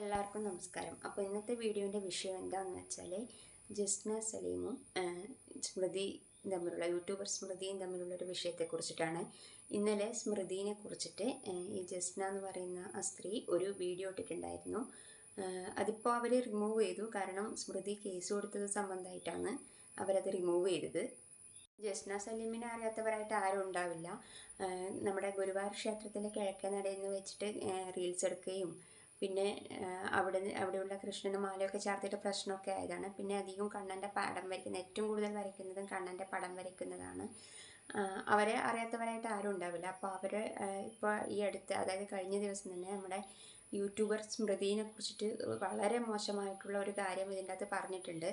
എല്ലാവർക്കും നമസ്കാരം. അപ്പോൾ ഇന്നത്തെ വീഡിയോന്റെ വിഷയം എന്താണെന്ന് വെച്ചാൽ ജസ്ന സലീമും സ്മൃതി തമ്മിലുള്ള യൂട്യൂബർ സ്മൃതിയും തമ്മിലുള്ള ഒരു വിഷയത്തെക്കുറിച്ചിട്ടാണ് ഇന്നലെ സ്മൃതിനെ കുറിച്ചിട്ട് ഈ ജസ്ന എന്ന് പറയുന്ന ആ സ്ത്രീ ഒരു വീഡിയോ ഇട്ടിട്ടുണ്ടായിരുന്നു. അതിപ്പോൾ അവർ റിമൂവ് ചെയ്തു. കാരണം സ്മൃതി കേസ് കൊടുത്തത് സംബന്ധമായിട്ടാണ് അവരത് റിമൂവ് ചെയ്തത്. ജസ്ന സലീമിനെ അറിയാത്തവരായിട്ട് ആരും ഉണ്ടാവില്ല. നമ്മുടെ ഗുരുവായൂർ ക്ഷേത്രത്തിലെ കിഴക്കേ നടയിൽ നിന്ന് വെച്ചിട്ട് റീൽസ് എടുക്കുകയും പിന്നെ അവിടെ അവിടെയുള്ള കൃഷ്ണന് മാലയൊക്കെ ചേർത്തിട്ട് പ്രശ്നമൊക്കെ ആയതാണ്. പിന്നെ അധികം കണ്ണന്റെ പടം വരയ്ക്കുന്ന ഏറ്റവും കൂടുതൽ വരയ്ക്കുന്നതും കണ്ണന്റെ പടം വരയ്ക്കുന്നതാണ്. അവരെ അറിയാത്തവരായിട്ട് ആരും ഉണ്ടാവില്ല. അപ്പോൾ അവർ ഇപ്പോൾ ഈ അടുത്ത് അതായത് കഴിഞ്ഞ ദിവസം തന്നെ നമ്മുടെ യൂട്യൂബർ സ്മൃതിനെ കുറിച്ചിട്ട് വളരെ മോശമായിട്ടുള്ള ഒരു കാര്യം ഇതിന്റെ അകത്ത് പറഞ്ഞിട്ടുണ്ട്.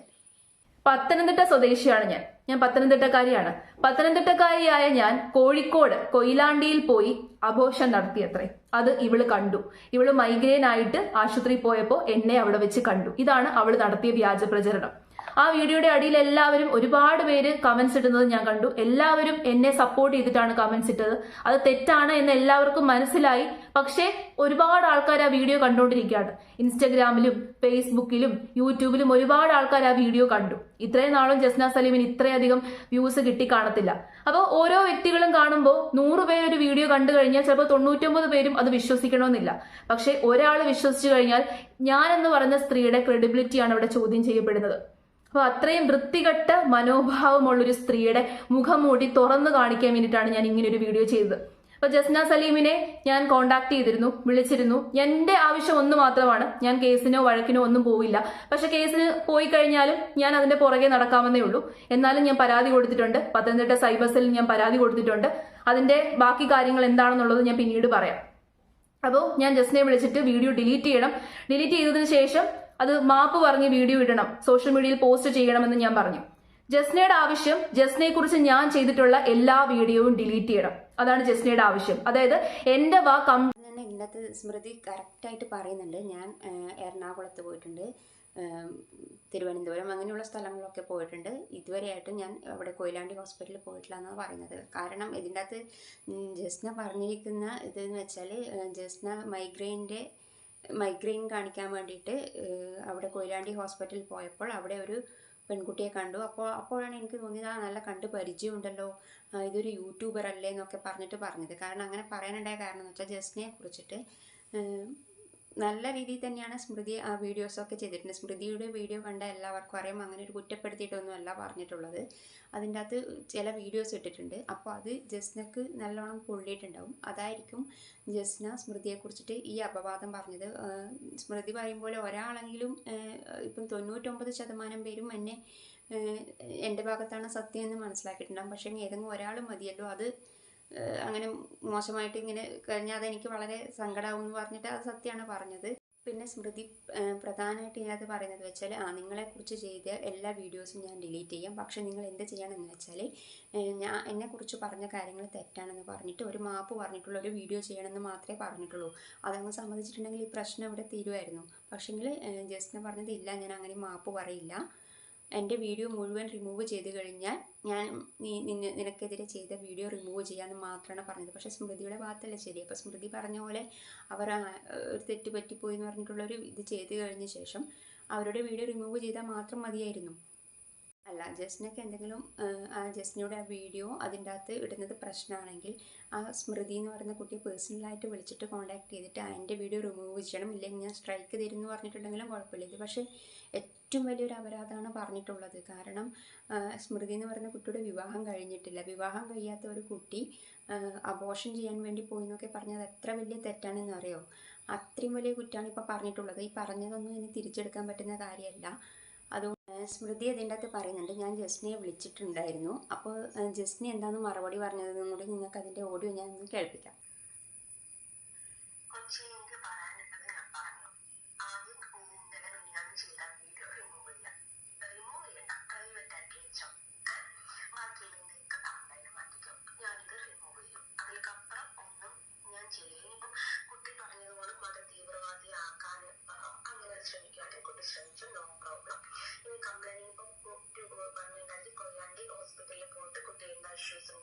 പത്തനംതിട്ട സ്വദേശിയാണ് ഞാൻ. ഞാൻ പത്തനംതിട്ടക്കാരിയാണ്. പത്തനംതിട്ടക്കാരിയായ ഞാൻ കോഴിക്കോട് കൊയിലാണ്ടിയിൽ പോയി അഘോഷം നടത്തിയത്രേ. അത് ഇവൾ കണ്ടു. ഇവൾ മൈഗ്രെയിൻ ആയിട്ട് ആശുപത്രിയിൽ പോയപ്പോൾ എന്നെ അവിടെ വെച്ച് കണ്ടു. ഇതാണ് അവൾ നടത്തിയ വ്യാജ പ്രചരണം. ആ വീഡിയോയുടെ അടിയിൽ എല്ലാവരും ഒരുപാട് പേര് കമന്റ്സ് ഇടുന്നത് ഞാൻ കണ്ടു. എല്ലാവരും എന്നെ സപ്പോർട്ട് ചെയ്തിട്ടാണ് കമന്റ്സ് ഇട്ടത്. അത് തെറ്റാണ് എന്ന് എല്ലാവർക്കും മനസ്സിലായി. പക്ഷേ ഒരുപാട് ആൾക്കാർ ആ വീഡിയോ കണ്ടുകൊണ്ടിരിക്കുകയാണ്. ഇൻസ്റ്റഗ്രാമിലും ഫേസ്ബുക്കിലും യൂട്യൂബിലും ഒരുപാട് ആൾക്കാർ ആ വീഡിയോ കണ്ടു. ഇത്രയും നാളും ജസ്ന സലീമിന് ഇത്രയധികം വ്യൂസ് കിട്ടി കാണത്തില്ല. അപ്പോൾ ഓരോ വ്യക്തികളും കാണുമ്പോൾ നൂറ് പേര് ഒരു വീഡിയോ കണ്ടു കഴിഞ്ഞാൽ ചിലപ്പോൾ തൊണ്ണൂറ്റൊമ്പത് പേരും അത് വിശ്വസിക്കണമെന്നില്ല. പക്ഷേ ഒരാൾ വിശ്വസിച്ചു കഴിഞ്ഞാൽ ഞാൻ എന്ന് പറയുന്ന സ്ത്രീയുടെ ക്രെഡിബിലിറ്റിയാണ് ഇവിടെ ചോദ്യം ചെയ്യപ്പെടുന്നത്. അപ്പൊ അത്രയും വൃത്തികെട്ട മനോഭാവമുള്ളൊരു സ്ത്രീയുടെ മുഖം മൂടി തുറന്നു കാണിക്കാൻ വേണ്ടിയിട്ടാണ് ഞാൻ ഇങ്ങനെ ഒരു വീഡിയോ ചെയ്തത്. അപ്പൊ ജസ്ന സലീമിനെ ഞാൻ കോണ്ടാക്ട് ചെയ്തിരുന്നു വിളിച്ചിരുന്നു. എന്റെ ആവശ്യം ഒന്ന് മാത്രമാണ്. ഞാൻ കേസിനോ വഴക്കിനോ ഒന്നും പോവില്ല. പക്ഷെ കേസിന് പോയി കഴിഞ്ഞാലും ഞാൻ അതിന്റെ പുറകെ നടക്കാമെന്നേ ഉള്ളൂ. എന്നാലും ഞാൻ പരാതി കൊടുത്തിട്ടുണ്ട്. പത്തനംതിട്ട സൈബർ സെല്ലിൽ ഞാൻ പരാതി കൊടുത്തിട്ടുണ്ട്. അതിന്റെ ബാക്കി കാര്യങ്ങൾ എന്താണെന്നുള്ളത് ഞാൻ പിന്നീട് പറയാം. അപ്പോൾ ഞാൻ ജസ്നയെ വിളിച്ചിട്ട് വീഡിയോ ഡിലീറ്റ് ചെയ്യണം. ഡിലീറ്റ് ചെയ്തതിന് ശേഷം അത് മാപ്പ് പറഞ്ഞ് വീഡിയോ ഇടണം. സോഷ്യൽ മീഡിയയിൽ പോസ്റ്റ് ചെയ്യണമെന്ന് ഞാൻ പറഞ്ഞു. ജസ്നയുടെ ആവശ്യം ജസ്നയെ കുറിച്ച് ഞാൻ ചെയ്തിട്ടുള്ള എല്ലാ വീഡിയോയും ഡിലീറ്റ് ചെയ്യണം. അതാണ് ജസ്നയുടെ ആവശ്യം. അതായത് എന്റെ വാ കം ഇന്നത്തെ സ്മൃതി കറക്റ്റായിട്ട് പറയുന്നുണ്ട്. ഞാൻ എറണാകുളത്ത് പോയിട്ടുണ്ട്. തിരുവനന്തപുരം അങ്ങനെയുള്ള സ്ഥലങ്ങളൊക്കെ പോയിട്ടുണ്ട്. ഇതുവരെയായിട്ടും ഞാൻ അവിടെ കൊയിലാണ്ടി ഹോസ്പിറ്റലിൽ പോയിട്ടില്ല എന്നാണ് പറയുന്നത്. കാരണം ഇതിന്റെ അകത്ത് ജസ്ന പറഞ്ഞിരിക്കുന്ന ഇതെന്ന് വെച്ചാൽ ജസ്ന മൈഗ്രെയിന്റെ മൈഗ്രെയിൻ കാണിക്കാൻ വേണ്ടിയിട്ട് അവിടെ കൊയിലാണ്ടി ഹോസ്പിറ്റലിൽ പോയപ്പോൾ അവിടെ ഒരു പെൺകുട്ടിയെ കണ്ടു. അപ്പോൾ അപ്പോഴാണ് എനിക്ക് തോന്നിയത് ആ നല്ല കണ്ട് പരിചയമുണ്ടല്ലോ. ഇതൊരു യൂട്യൂബർ അല്ലേ എന്നൊക്കെ പറഞ്ഞിട്ട് പറഞ്ഞത്. കാരണം അങ്ങനെ പറയാനുണ്ടായ കാരണം എന്ന് വെച്ചാൽ ജസ്നയെ കുറിച്ചിട്ട് നല്ല രീതിയിൽ തന്നെയാണ് സ്മൃതി ആ വീഡിയോസൊക്കെ ചെയ്തിട്ടുണ്ട്. സ്മൃതിയുടെ വീഡിയോ കണ്ട എല്ലാവർക്കും അറിയാം. അങ്ങനെ ഒരു കുറ്റപ്പെടുത്തിയിട്ടൊന്നുമല്ല പറഞ്ഞിട്ടുള്ളത്. അതിന്റെ അകത്ത് ചില വീഡിയോസ് ഇട്ടിട്ടുണ്ട്. അപ്പോൾ അത് ജസ്നക്ക് നല്ലോണം പൊള്ളിയിട്ടുണ്ടാവും അതായിരിക്കും ജസ്ന സ്മൃതിയെക്കുറിച്ചിട്ട് ഈ അപവാദം പറഞ്ഞത്. സ്മൃതി പറയുമ്പോൾ ഒരാളെങ്കിലും ഇപ്പം തൊണ്ണൂറ്റൊമ്പത് ശതമാനം പേരും എന്നെ എന്റെ ഭാഗത്താണ് സത്യം എന്ന് മനസ്സിലാക്കിയിട്ടുണ്ടാകും പക്ഷേ ഏതെങ്കിലും ഒരാൾ മതിയല്ലോ. അത് അങ്ങനെ മോശമായിട്ട് ഇങ്ങനെ കഴിഞ്ഞാൽ അതെനിക്ക് വളരെ സങ്കടമാവും എന്ന് പറഞ്ഞിട്ട് അത് സത്യമാണ് പറഞ്ഞത്. പിന്നെ സ്മൃതി പ്രധാനമായിട്ട് ഇതിനകത്ത് പറയുന്നത് വെച്ചാൽ ആ നിങ്ങളെക്കുറിച്ച് ചെയ്ത എല്ലാ വീഡിയോസും ഞാൻ ഡിലീറ്റ് ചെയ്യാം. പക്ഷേ നിങ്ങൾ എന്ത് ചെയ്യണമെന്ന് വെച്ചാൽ ഞാൻ എന്നെക്കുറിച്ച് പറഞ്ഞ കാര്യങ്ങൾ തെറ്റാണെന്ന് പറഞ്ഞിട്ട് ഒരു മാപ്പ് പറഞ്ഞിട്ടുള്ള ഒരു വീഡിയോ ചെയ്യണമെന്ന് മാത്രമേ പറഞ്ഞിട്ടുള്ളൂ. അതങ്ങ് സമ്മതിച്ചിട്ടുണ്ടെങ്കിൽ ഈ പ്രശ്നം ഇവിടെ തീരുമായിരുന്നു പക്ഷേങ്കിൽ ജസ്റ്റിനെ പറഞ്ഞത് ഇല്ല ഞാൻ അങ്ങനെ മാപ്പ് പറയില്ല. എന്റെ വീഡിയോ മുഴുവൻ റിമൂവ് ചെയ്ത് കഴിഞ്ഞാൽ ഞാൻ നീ നിന്നെ നിനക്കെതിരെ ചെയ്ത വീഡിയോ റിമൂവ് ചെയ്യാമെന്ന് മാത്രമാണ് പറഞ്ഞത്. പക്ഷേ സ്മൃതിയുടെ ഭാഗത്തല്ല ശരി. അപ്പോൾ സ്മൃതി പറഞ്ഞ പോലെ അവർ ഒരു തെറ്റ് പറ്റിപ്പോയി എന്ന് പറഞ്ഞിട്ടുള്ളൊരു ഇത് ചെയ്ത് കഴിഞ്ഞ ശേഷം അവരുടെ വീഡിയോ റിമൂവ് ചെയ്താൽ മാത്രം മതിയായിരുന്നു. അല്ല ജസ്റ്റിനൊക്കെ എന്തെങ്കിലും ആ ജസ്നയുടെ ആ വീഡിയോ അതിന്റെ അകത്ത് ഇടുന്നത് പ്രശ്നമാണെങ്കിൽ ആ സ്മൃതി എന്ന് പറയുന്ന കുട്ടിയെ പേഴ്സണലായിട്ട് വിളിച്ചിട്ട് കോൺടാക്ട് ചെയ്തിട്ട് അതിന്റെ വീഡിയോ റിമൂവ് ചെയ്യണം. ഇല്ലെങ്കിൽ ഞാൻ സ്ട്രൈക്ക് തരും എന്ന് പറഞ്ഞിട്ടുണ്ടെങ്കിലും കുഴപ്പമില്ല. ഇത് പക്ഷേ ഏറ്റവും വലിയൊരു അപരാധമാണ് പറഞ്ഞിട്ടുള്ളത്. കാരണം സ്മൃതി എന്ന് പറയുന്ന കുട്ടിയുടെ വിവാഹം കഴിഞ്ഞിട്ടില്ല. വിവാഹം കഴിയാത്ത ഒരു കുട്ടി അബോഷൻ ചെയ്യാൻ വേണ്ടി പോയി എന്നൊക്കെ പറഞ്ഞത് എത്ര വലിയ തെറ്റാണെന്ന് അറിയോ? അത്രയും വലിയ കുറ്റമാണ് ഇപ്പോൾ പറഞ്ഞിട്ടുള്ളത്. ഈ പറഞ്ഞതൊന്നും ഇനി തിരിച്ചെടുക്കാൻ പറ്റുന്ന കാര്യമല്ല. സ്മൃതി അതിന്റെ അകത്ത് പറയുന്നുണ്ട്. ഞാൻ ജസ്നയെ വിളിച്ചിട്ടുണ്ടായിരുന്നു. അപ്പോൾ ജസ്നി എന്താണ് മറുപടി പറഞ്ഞതെന്നും കൂടി നിങ്ങൾക്ക് അതിന്റെ ഓഡിയോ ഞാൻ ഒന്ന് കേൾപ്പിക്കാം കുട്ടി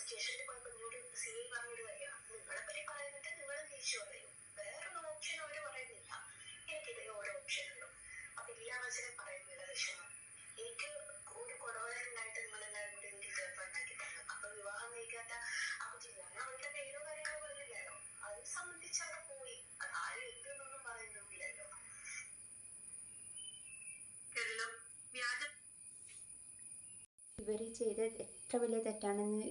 സ്റ്റേഷനിൽ പോയപ്പോ എന്നോട് സി ഐ പറഞ്ഞൊരു കാര്യമാണ് നിങ്ങളെപ്പറ്റി പറയുന്നത് നിങ്ങൾ തിരിച്ചു പറയും. ഇവർ ചെയ്ത എത്ര വലിയ തെറ്റാണെന്ന്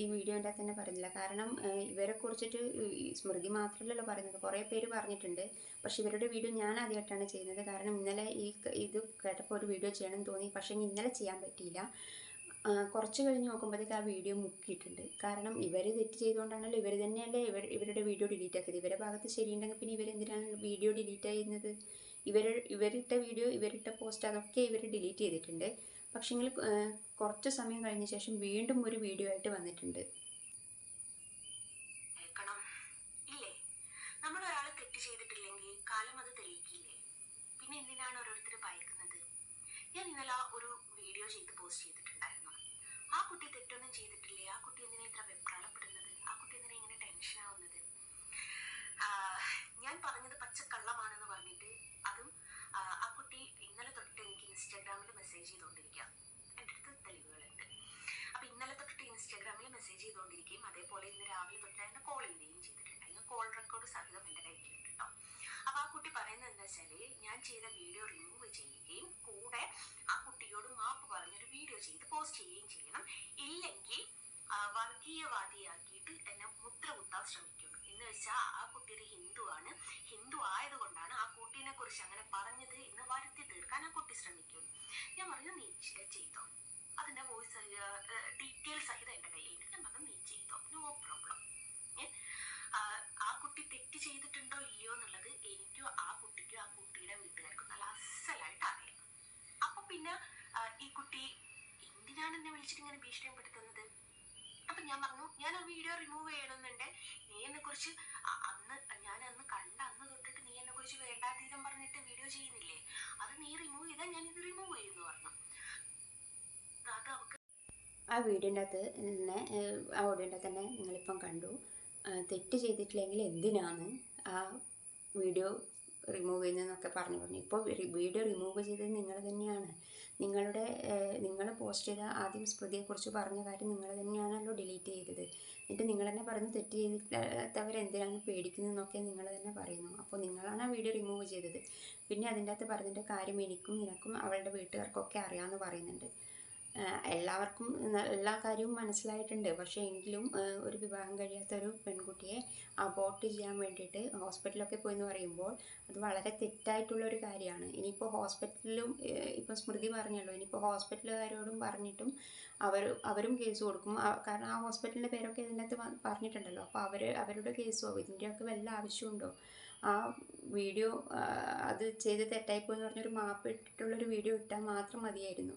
ഈ വീഡിയോന്റെ തന്നെ പറഞ്ഞില്ല. കാരണം ഇവരെ കുറിച്ചിട്ട് സ്മൃതി മാത്രമല്ലല്ലോ പറയുന്നത്. കുറേ പേര് പറഞ്ഞിട്ടുണ്ട്. പക്ഷെ ഇവരുടെ വീഡിയോ ഞാൻ ആദ്യമായിട്ടാണ് ചെയ്യുന്നത്. കാരണം ഇന്നലെ ഈ ഇത് കേട്ടപ്പോൾ ഒരു വീഡിയോ ചെയ്യണമെന്ന് തോന്നി. പക്ഷേ ഇന്നലെ ചെയ്യാൻ പറ്റിയില്ല. കുറച്ച് കഴിഞ്ഞ് നോക്കുമ്പോഴത്തേക്ക് ആ വീഡിയോ മുക്കിയിട്ടുണ്ട്. കാരണം ഇവർ തെറ്റ് ചെയ്തുകൊണ്ടാണല്ലോ ഇവർ തന്നെയല്ലേ ഇവർ ഇവരുടെ വീഡിയോ ഡിലീറ്റ് ആക്കിയത്. ഇവരുടെ ഭാഗത്ത് ശരിയുണ്ടെങ്കിൽ പിന്നെ ഇവരെന്തിനാണ് വീഡിയോ ഡിലീറ്റ് ചെയ്യുന്നത്? ഇവർ ഇവരിട്ട വീഡിയോ ഇവരിട്ട പോസ്റ്റ് അതൊക്കെ ഇവർ ഡിലീറ്റ് ചെയ്തിട്ടുണ്ട്. പക്ഷേങ്കിൽ കുറച്ച് സമയം കഴിഞ്ഞ ശേഷം വീണ്ടും ഒരു വീഡിയോ ആയിട്ട് വന്നിട്ടുണ്ട്. നമ്മൾ ചെയ്തിട്ടില്ലെങ്കിൽ പിന്നെ ഞാൻ ഇന്നലെ ഒരു വീഡിയോ ചെയ്ത് പോസ്റ്റ് ചെയ്തിട്ടുണ്ടായിരുന്നു. ആ കുട്ടി തെറ്റൊന്നും ചെയ്തിട്ടില്ലേ ആ കുട്ടി എന്തിനാ ഇത്ര വെപ്രാളപ്പെടുന്നത് ആ കുട്ടി എന്തിനാ ഇങ്ങനെ ടെൻഷൻ ആവുന്നത് ആഹ് ഞാൻ പറഞ്ഞത് പച്ചക്കള്ളമാണെന്ന് പറഞ്ഞിട്ട് അതും ആഹ് ആ കുട്ടി ഇന്നലെ തൊട്ട് എനിക്ക് ഇൻസ്റ്റാഗ്രാമിൽ മെസ്സേജ് ചെയ്തുകൊണ്ടിരിക്കുക എന്റെ അടുത്ത് തെളിവുകളുണ്ട്. അപ്പൊ ഇന്നലെ തൊട്ടിട്ട് ഇൻസ്റ്റാഗ്രാമിൽ മെസ്സേജ് ചെയ്തുകൊണ്ടിരിക്കുകയും അതേപോലെ ഇന്ന് രാവിലെ തൊട്ട് എന്നെ കോൾ ചെയ്യുകയും ചെയ്തിട്ടുണ്ട്. അതിന് കോൾ റെക്കോർഡ് സഹിതം എന്റെ കയ്യിലുണ്ട് കേട്ടോ. അപ്പൊ ആ കുട്ടി പറയുന്നത് എന്താ വെച്ചാൽ ഞാൻ ചെയ്ത വീഡിയോ റിമൂവ് ചെയ്യുകയും കൂടെ ആ കുട്ടിയോട് മാപ്പ് പറഞ്ഞൊരു വീഡിയോ ചെയ്ത് പോസ്റ്റ് ചെയ്യുകയും ചെയ്യണം. ഇല്ലെങ്കിൽ വർഗീയവാദിയാക്കിയിട്ട് എന്നെ മുദ്ര കുത്താൻ ശ്രമിക്കും. എന്ന് വെച്ചാൽ ആ കുട്ടി ഒരു ഹിന്ദുവാണ്. ഹിന്ദു ആയതുകൊണ്ടാണ് ആ കുട്ടീനെ കുറിച്ച് അങ്ങനെ പറഞ്ഞത് എന്ന് വരുത്തി തീർക്കാൻ ആ കുട്ടി ശ്രമിക്കും. ഞാൻ പറഞ്ഞു നീ ചെയ്തോ. അതിന്റെ വോയിസ് ഡീറ്റെയിൽസ് സഹിതം എന്റെ കയ്യിലുണ്ട് ഞാൻ പറഞ്ഞു നീ ചെയ്തോ. നോ പ്രോബ്ലം ആ കുട്ടി തെറ്റ് ചെയ്തിട്ടുണ്ടോ ഇല്ലയോ എന്നുള്ളത് എനിക്കോ ആ കുട്ടിക്കോ ആ കുട്ടിയുടെ വീട്ടുകാർക്കും നല്ല അസലായിട്ട് അറിയാം അപ്പൊ പിന്നെ ഈ കുട്ടി എന്തിനാണ് എന്നെ വിളിച്ചിട്ട് ഇങ്ങനെ ഭീഷണിപ്പെടുത്തുന്നത്? അപ്പൊ ഞാൻ പറഞ്ഞു ഞാൻ ആ വീഡിയോ റിമൂവ് ചെയ്യണമെന്നുണ്ട്. നീ എന്നെ കുറിച്ച് അന്ന് ഞാൻ അന്ന് കണ്ട അന്ന് തൊട്ടിട്ട് നീ എന്നെ കുറിച്ച് വേണ്ടാതീരം പറഞ്ഞിട്ട് വീഡിയോ ചെയ്യുന്നില്ലേ? റിമൂവ് ഞാൻ ഇത് റിമൂവ് ആ വീഡിയോന്റെ അകത്ത് തന്നെ ആ ഓഡിയോന്റെ തന്നെ നിങ്ങളിപ്പം കണ്ടു. തെറ്റ് ചെയ്തിട്ടില്ലെങ്കിൽ എന്തിനാണ് ആ വീഡിയോ റിമൂവ് ചെയ്യുന്നതെന്നൊക്കെ പറഞ്ഞു. പറഞ്ഞു. ഇപ്പോൾ വീഡിയോ റിമൂവ് ചെയ്തത് നിങ്ങൾ തന്നെയാണ്. നിങ്ങളുടെ നിങ്ങൾ പോസ്റ്റ് ചെയ്ത ആദ്യം സ്മൃതിയെക്കുറിച്ച് പറഞ്ഞ കാര്യം നിങ്ങൾ തന്നെയാണല്ലോ ഡിലീറ്റ് ചെയ്തത്. എന്നിട്ട് നിങ്ങൾ തന്നെ പറഞ്ഞ് തെറ്റ് ചെയ്തിട്ടവർ എന്തിനാണ് പേടിക്കുന്നതെന്നൊക്കെ നിങ്ങൾ തന്നെ പറയുന്നു. അപ്പോൾ നിങ്ങളാണ് ആ വീഡിയോ റിമൂവ് ചെയ്തത്. പിന്നെ അതിന്റെ അകത്ത് പറഞ്ഞിട്ട് കാര്യം എനിക്കും നിനക്കും അവളുടെ വീട്ടുകാർക്കൊക്കെ അറിയാമെന്ന് പറയുന്നുണ്ട്. എല്ലാവർക്കും എല്ലാ കാര്യവും മനസ്സിലായിട്ടുണ്ട്. പക്ഷേ എങ്കിലും ഒരു വിവാഹം കഴിയാത്ത ഒരു പെൺകുട്ടിയെ അബോർട്ട് ചെയ്യാൻ വേണ്ടിയിട്ട് ഹോസ്പിറ്റലൊക്കെ പോയി എന്ന് പറയുമ്പോൾ അത് വളരെ തെറ്റായിട്ടുള്ള ഒരു കാര്യമാണ്. ഇനിയിപ്പോൾ ഹോസ്പിറ്റലിലും ഇപ്പം സ്മൃതി പറഞ്ഞല്ലോ ഇനിയിപ്പോൾ ഹോസ്പിറ്റലുകാരോടും പറഞ്ഞിട്ടും അവർ അവരും കേസ് കൊടുക്കും. കാരണം ആ ഹോസ്പിറ്റലിന്റെ പേരൊക്കെ ഇതിനകത്ത് പറഞ്ഞിട്ടുണ്ടല്ലോ. അപ്പോൾ അവർ അവരുടെ കേസോ ഇതിന്റെയൊക്കെ വല്ല ആവശ്യമുണ്ടോ? ആ വീഡിയോ അത് ചെയ്ത് തെറ്റായിപ്പോയി എന്ന് പറഞ്ഞൊരു മാപ്പ് ഇട്ടിട്ടുള്ളൊരു വീഡിയോ ഇട്ടാൽ മാത്രം മതിയായിരുന്നു.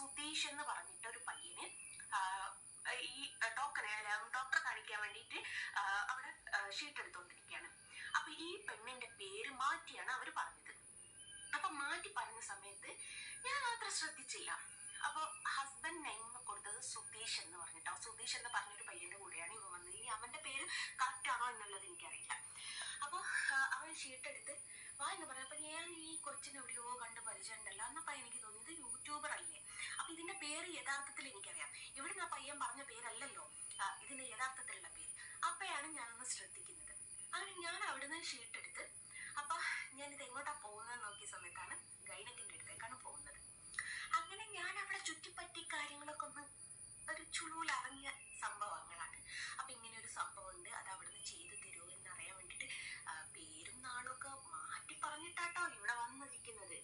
സുതീഷ് എന്ന് പറഞ്ഞിട്ട് ഒരു പയ്യന് ഈ ഡോക്ടറെ ഡോക്ടറെ കാണിക്കാൻ വേണ്ടിയിട്ട് അവിടെ ഷീട്ട് എടുത്തോണ്ടിരിക്കുകയാണ് അപ്പൊ ഈ പെണ്ണിന്റെ പേര് മാറ്റിയാണ് അവർ പറഞ്ഞത്. അപ്പൊ മാറ്റി പറഞ്ഞ സമയത്ത് ഞാൻ അത്ര ശ്രദ്ധിച്ചില്ല. അപ്പൊ ഹസ്ബൻഡ് നെയിം കൊടുത്തത് സുതീഷ് എന്ന് പറഞ്ഞിട്ടോ. സുതീഷ് എന്ന് പറഞ്ഞൊരു പയ്യന്റെ കൂടെയാണ് ഇവൻ വന്നത്. ഇനി അവന്റെ പേര് കറക്റ്റ് ആണോ എന്നുള്ളത് എനിക്കറിയില്ല. അപ്പൊ അവൻ ഷീട്ടെടുത്ത് വാ എന്ന് പറഞ്ഞു. അപ്പൊ ഞാൻ ഈ കൊച്ചിനെ എവിടെയോ കണ്ട് പരിചയമുണ്ടല്ലോ എന്നപ്പോ എനിക്ക് തോന്നി ഇത് യൂട്യൂബർ അല്ലേ അപ്പൊ ഇതിന്റെ പേര് യഥാർത്ഥത്തിൽ എനിക്കറിയാം. ഇവിടുന്ന് ആ പയ്യൻ പറഞ്ഞ പേരല്ലല്ലോ. ഇതിന്റെ യഥാർത്ഥത്തിലുള്ള പേര്. അപ്പോഴാണ് ഞാനൊന്ന് ശ്രദ്ധിക്കുന്നത്. അങ്ങനെ ഞാൻ അവിടുന്ന് ഷീട്ട് എടുത്ത് അപ്പൊ ഞാൻ ഇത് എങ്ങോട്ടാ പോകുന്നത് നോക്കിയ സമയത്താണ് ഗൈനക്കിന്റെ അടുത്തേക്കാണ് പോകുന്നത് അങ്ങനെ ഞാൻ അവിടെ ചുറ്റിപ്പറ്റി കാര്യങ്ങളൊക്കെ ഒന്ന് ഒരു ചുളൂലറിഞ്ഞ സംഭവങ്ങളാണ് അപ്പൊ ഇങ്ങനെ ഒരു സംഭവം ഉണ്ട് അത് അവിടുന്ന് ചെയ്തു തരുമോ എന്ന് അറിയാൻ വേണ്ടിട്ട് ആ, പേരും നാളും ഒക്കെ മാറ്റി പറഞ്ഞിട്ടാട്ടോ ഇവിടെ വന്നിരിക്കുന്നത്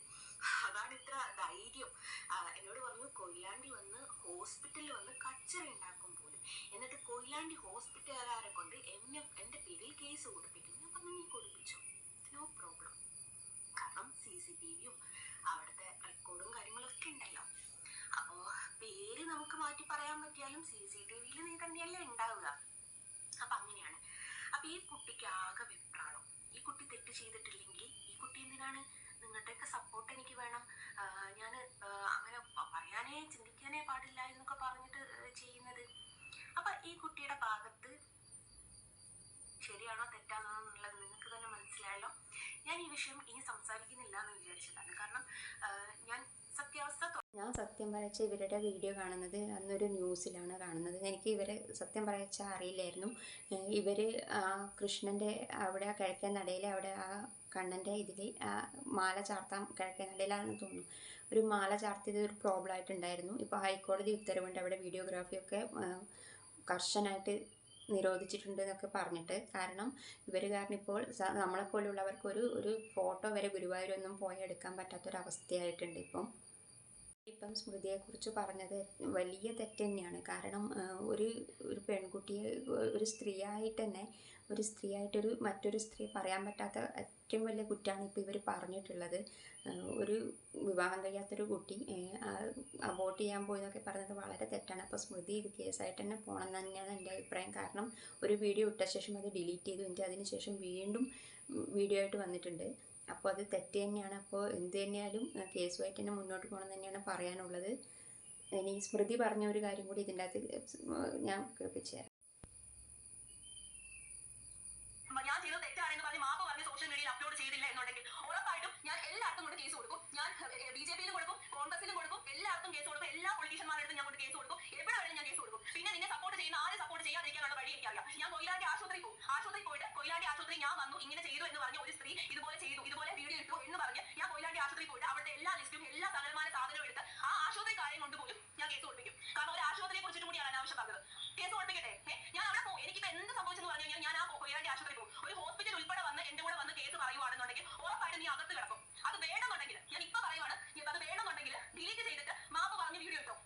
അതാണ് ഇത്ര ധൈര്യം ആ, എന്നോട് പറഞ്ഞു കൊയിലാണ്ടി വന്ന് ഹോസ്പിറ്റലിൽ വന്ന് കച്ചറ ഉണ്ടാക്കും പോലും എന്നിട്ട് കൊയിലാണ്ടി ഹോസ്പിറ്റലുകാരെ കൊണ്ട് എന്നെ എന്റെ പേരിൽ കേസ് കൊടുപ്പിക്കും ഞാൻ പറഞ്ഞു നീ കൊടുപ്പിച്ചോ നോ പ്രോബ്ലം കാരണം സി സി അവിടുത്തെ റെക്കോർഡും കാര്യങ്ങളൊക്കെ ഉണ്ടല്ലോ. അപ്പോ പേര് നമുക്ക് മാറ്റി പറയാൻ പറ്റിയാലും സി സി ടി വിയിൽ നീ തന്നെയല്ലേ ഉണ്ടാവുക. അപ്പൊ അങ്ങനെയാണ്. അപ്പൊ ഈ കുട്ടിക്ക് ആകെ വെപ്രാളം. ഈ കുട്ടി തെറ്റ് ചെയ്തിട്ടില്ലെങ്കിൽ ഈ കുട്ടി എന്തിനാണ് നിങ്ങളുടെയൊക്കെ സപ്പോർട്ട് എനിക്ക് വേണം? ഞാൻ അങ്ങനെ പറയാനേ ചിന്തിക്കാനേ പാടില്ല എന്നൊക്കെ ഈ കുട്ടിയുടെ ഭാഗത്ത് ശരിയാണോ തെറ്റാണോ എന്നുള്ളത് നിങ്ങൾക്ക് തന്നെ മനസ്സിലായല്ലോ ഞാൻ ഈ വിഷയം ഇനി സംസാരിക്കുന്നില്ല എന്ന് വിചാരിച്ചതാണ് കാരണം ഞാൻ സത്യാവസ്ഥ ഞാൻ സത്യം പറയച്ച ഇവരുടെ വീഡിയോ കാണുന്നത് അന്നൊരു ന്യൂസിലാണ് കാണുന്നത്. എനിക്ക് ഇവരെ സത്യം പറയച്ച അറിയില്ലായിരുന്നു. ഇവർ കൃഷ്ണന്റെ അവിടെ ആ കിഴക്കേ നടയിൽ അവിടെ ആ കണ്ണന്റെ ഇതിൽ മാല ചാർത്താൻ കിഴക്കേ നടയിലാണെന്ന് തോന്നുന്നു. ഒരു മാല ചാർത്തിയത് ഒരു പ്രോബ്ലം ആയിട്ടുണ്ടായിരുന്നു. ഇപ്പോൾ ഹൈക്കോടതി ഉത്തരവുണ്ട്. അവിടെ വീഡിയോഗ്രാഫിയൊക്കെ കർശനമായിട്ട് നിരോധിച്ചിട്ടുണ്ട് എന്നൊക്കെ പറഞ്ഞിട്ട് കാരണം ഇവർ കാരണം ഇപ്പോൾ നമ്മളെപ്പോലുള്ളവർക്ക് ഒരു ഒരു ഫോട്ടോ വരെ ഗുരുവായൂരൊന്നും പോയി എടുക്കാൻ പറ്റാത്തൊരവസ്ഥയായിട്ടുണ്ട് ഇപ്പം. ഇപ്പം സ്മൃതിയെക്കുറിച്ച് പറഞ്ഞത് വലിയ തെറ്റ് തന്നെയാണ്. കാരണം ഒരു ഒരു പെൺകുട്ടിയെ ഒരു സ്ത്രീയായിട്ട് തന്നെ ഒരു സ്ത്രീയായിട്ടൊരു മറ്റൊരു സ്ത്രീ പറയാൻ പറ്റാത്ത ഏറ്റവും വലിയ കുറ്റമാണ് ഇപ്പോൾ ഇവർ പറഞ്ഞിട്ടുള്ളത്. ഒരു വിവാഹം കഴിയാത്തൊരു കുട്ടി അബോട്ട് ചെയ്യാൻ പോയി എന്നൊക്കെ പറഞ്ഞത് വളരെ തെറ്റാണ്. അപ്പോൾ സ്മൃതി ഇത് കേസായിട്ട് തന്നെ പോകണം തന്നെയാണ് എന്റെ അഭിപ്രായം. കാരണം ഒരു വീഡിയോ ഇട്ട ശേഷം അത് ഡിലീറ്റ് ചെയ്തു. എനിക്ക് അതിന് ശേഷം വീണ്ടും വീഡിയോ ആയിട്ട് വന്നിട്ടുണ്ട്. അപ്പോൾ അത് തെറ്റ് തന്നെയാണ്. അപ്പോൾ എന്ത് തന്നെയാലും കേസുമായിട്ട് തന്നെ മുന്നോട്ട് പോകണം തന്നെയാണ് പറയാനുള്ളത്. ഇനി സ്മൃതി പറഞ്ഞ ഒരു കാര്യം കൂടി ഇതിന്റെ അകത്ത് ഞാൻ കേൾപ്പിച്ചു തരാം ഞാൻ ചെയ്തത് തെറ്റാണെന്ന് പറഞ്ഞ് മാപ്പ് പറഞ്ഞ് സോഷ്യൽ മീഡിയയിൽ അപ്ലോഡ് ചെയ്തില്ല എന്നുണ്ടെങ്കിൽ ഉറപ്പായിട്ടും ഞാൻ എല്ലായിടത്തും കൊണ്ട് കേസ് കൊടുക്കും ഞാൻ ബി ജെ പിയിലും കൊടുക്കും കോൺഗ്രസിലും കൊടുക്കും എല്ലായിടത്തും കേസ് കൊടുക്കും എല്ലാ പൊളിറ്റീഷ്യന്മാരുടെ ഞാൻ കൊണ്ട് കേസ് കൊടുക്കും എവിടെ വേണമെങ്കിലും ഞാൻ കേസ് കൊടുക്കും പിന്നെ നിന്നെ സപ്പോർട്ട് ചെയ്യുന്ന ആരെ സപ്പോർട്ട് ചെയ്യാതിരിക്കാനുള്ള വഴി എനിക്കറിയാം ഞാൻ കൊയിലാണ്ടി ആശുപത്രി പോകും ആശുപത്രി പോയിട്ട് കൊയിലാണ്ടി ആശുപത്രി ഞാൻ വന്നു ഇങ്ങനെ ചെയ്തു എന്ന് പറഞ്ഞ ഒരു സ്ത്രീ ഇതുപോലെ ചെയ്തു ഇതുപോലെ വീഡിയോ ഇട്ടു എന്ന് പറഞ്ഞ് ഞാൻ കൊയിലാണ്ടി ആശുപത്രി പോയിട്ട് അവിടുത്തെ എല്ലാ ലിസ്റ്റും എല്ലാ സകലമായ സാധനവും എടുത്ത് ആ ആശുപത്രിക്കാരെയും കൊണ്ടുപോലും ഞാൻ കേസ് കൊടുപ്പിക്കും കാരണം ഒരു ആശുപത്രിയെ കുറിച്ചിട്ട് കൂടിയാണ് അനാവശ്യം പറഞ്ഞത് കേസ് കൊടുപ്പിക്കട്ടെ ഏ, ഞാൻ അവിടെ പോകും എനിക്കിപ്പോ എന്ത് സംഭവിച്ചെന്ന് പറഞ്ഞു കഴിഞ്ഞാൽ ഞാൻ ആ കൊയിലാണ്ടി ആശുപത്രി പോകും ഒരു ഹോസ്പിറ്റൽ ഉൾപ്പെടെ വന്ന് എന്റെ കൂടെ വന്ന് കേസ് പറയുവാണെന്നുണ്ടെങ്കിൽ ഉറപ്പായിട്ട് നീ അകത്ത് കിടക്കും അത് വേണമെന്നുണ്ടെങ്കിൽ ഞാൻ ഇപ്പൊ പറയുവാണ് നീ അത് വേണമെന്നുണ്ടെങ്കിൽ ഡിലീറ്റ് ചെയ്തിട്ട് മാപ്പ് പറഞ്ഞ് വീഡിയോ ഇട്ടോ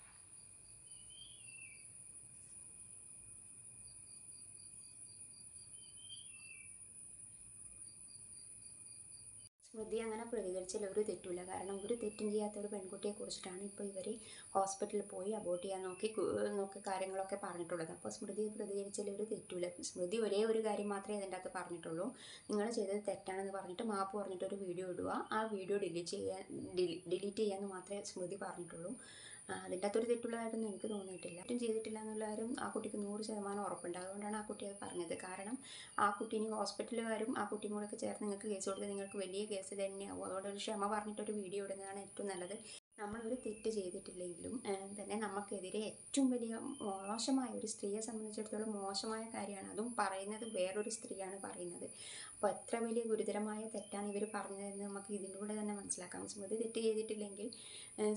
സ്മൃതി അങ്ങനെ പ്രതികരിച്ചാൽ ഒരു തെറ്റില്ല കാരണം ഒരു തെറ്റും ചെയ്യാത്ത ഒരു പെൺകുട്ടിയെ കുറിച്ചിട്ടാണ് ഇപ്പോൾ ഇവർ ഹോസ്പിറ്റലിൽ പോയി അബോർട്ട് ചെയ്യാൻ നോക്കി നോക്കി കാര്യങ്ങളൊക്കെ പറഞ്ഞിട്ടുള്ളത്. അപ്പോൾ സ്മൃതി പ്രതികരിച്ചാൽ ഒരു തെറ്റില്ല സ്മൃതി ഒരേ ഒരു കാര്യം മാത്രമേ അതിന്റെ അകത്ത് പറഞ്ഞിട്ടുള്ളൂ. നിങ്ങൾ ചെയ്തത് തെറ്റാണെന്ന് പറഞ്ഞിട്ട് മാപ്പ് പറഞ്ഞിട്ട് ഒരു വീഡിയോ ഇടുക. ആ വീഡിയോ ഡിലീറ്റ് ചെയ്യാൻ ഡിലീറ്റ് ചെയ്യാമെന്ന് മാത്രമേ സ്മൃതി പറഞ്ഞിട്ടുള്ളൂ. അതിന്റെ അകത്തൊരു തെറ്റുള്ളതായിട്ടൊന്നും എനിക്ക് തോന്നിയിട്ടില്ല. ഒട്ടും ചെയ്തിട്ടില്ല എന്നുള്ള കാര്യം ആ കുട്ടിക്ക് നൂറ് ശതമാനം ഉറപ്പുണ്ട്. അതുകൊണ്ടാണ് ആ കുട്ടി അത് പറഞ്ഞത്. കാരണം ആ കുട്ടി ഹോസ്പിറ്റലുകാരും ആ കുട്ടിയും കൂടെ ഒക്കെ ചേർന്ന് നിങ്ങൾക്ക് കേസ് കൊടുത്ത് നിങ്ങൾക്ക് വലിയ കേസ് തന്നെയാവും. അതുകൊണ്ട് ഒരു ക്ഷമ പറഞ്ഞിട്ടൊരു വീഡിയോ ഇടുന്നതാണ് ഏറ്റവും നല്ലത്. നമ്മളൊരു തെറ്റ് ചെയ്തിട്ടില്ലെങ്കിലും തന്നെ നമുക്കെതിരെ ഏറ്റവും വലിയ മോശമായ ഒരു സ്ത്രീയെ സംബന്ധിച്ചിടത്തോളം മോശമായ കാര്യമാണ്. അതും പറയുന്നത് വേറൊരു സ്ത്രീയാണ് പറയുന്നത്. അപ്പോൾ എത്ര വലിയ ഗുരുതരമായ തെറ്റാണ് ഇവർ പറഞ്ഞതെന്ന് നമുക്ക് ഇതിലൂടെ തന്നെ മനസ്സിലാക്കാം. സ്മൃതി തെറ്റ് ചെയ്തിട്ടില്ലെങ്കിൽ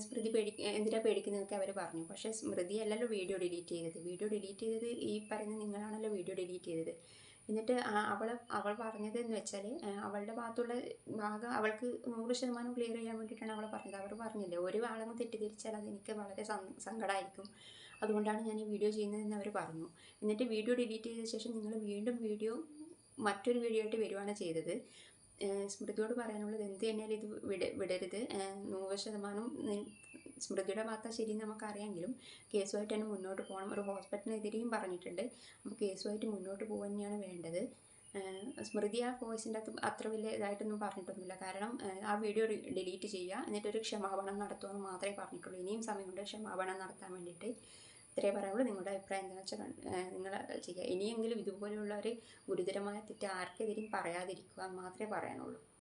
സ്മൃതി പേടി എന്തിനാ പേടിക്കുന്നതൊക്കെ അവർ പറഞ്ഞു. പക്ഷേ സ്മൃതി അല്ലല്ലോ വീഡിയോ ഡിലീറ്റ് ചെയ്തത്. വീഡിയോ ഡിലീറ്റ് ചെയ്തത് ഈ പറയുന്ന നിങ്ങളാണല്ലോ വീഡിയോ ഡിലീറ്റ് ചെയ്തത്. എന്നിട്ട് അവൾ അവൾ പറഞ്ഞത് എന്ന് വെച്ചാൽ അവളുടെ ഭാഗത്തുള്ള ഭാഗം അവൾക്ക് നൂറ് ശതമാനം ക്ലിയർ ചെയ്യാൻ വേണ്ടിയിട്ടാണ് അവൾ പറഞ്ഞത്. അവർ പറഞ്ഞില്ലേ ഒരു ആളങ്ങ് തെറ്റിദ്ധരിച്ചാൽ അത് എനിക്ക് വളരെ സങ്കടമായിരിക്കും അതുകൊണ്ടാണ് ഞാൻ ഈ വീഡിയോ ചെയ്യുന്നതെന്ന് അവർ പറഞ്ഞു. എന്നിട്ട് വീഡിയോ ഡിലീറ്റ് ചെയ്ത ശേഷം നിങ്ങൾ വീണ്ടും വീഡിയോ മറ്റൊരു വീഡിയോ ആയിട്ട് വരുവാണ് ചെയ്തത്. സ്മൃതിയോട് പറയാനുള്ളത് എന്ത് തന്നെയാലും ഇത് വിട വിടരുത്. നൂറ് ശതമാനം സ്മൃതിയുടെ വാർത്ത ശരി നമുക്കറിയാമെങ്കിലും കേസുമായിട്ട് തന്നെ മുന്നോട്ട് പോകണം. ഒരു ഹോസ്പിറ്റലിനെതിരെയും പറഞ്ഞിട്ടുണ്ട്. അപ്പോൾ കേസുമായിട്ട് മുന്നോട്ട് പോകുക തന്നെയാണ് വേണ്ടത്. സ്മൃതി ആ വോയിസിന്റെ അകത്ത് അത്ര വലിയ ഇതായിട്ടൊന്നും പറഞ്ഞിട്ടൊന്നുമില്ല. കാരണം ആ വീഡിയോ ഡിലീറ്റ് ചെയ്യുക എന്നിട്ടൊരു ക്ഷമാപണം നടത്തുമെന്ന് മാത്രമേ പറഞ്ഞിട്ടുള്ളൂ. ഇനിയും സമയമുണ്ട്. ക്ഷമാപണം നടത്താൻ വേണ്ടിയിട്ട് ഇത്രേ പറയുള്ളൂ. നിങ്ങളുടെ അഭിപ്രായം എന്താണെന്ന് വെച്ചാൽ നിങ്ങൾ ചെയ്യുക. ഇനിയെങ്കിലും ഇതുപോലെയുള്ള ഒരു ഗുരുതരമായ തെറ്റ് ആർക്കെതിരെയും പറയാതിരിക്കുക മാത്രമേ പറയാനുള്ളൂ.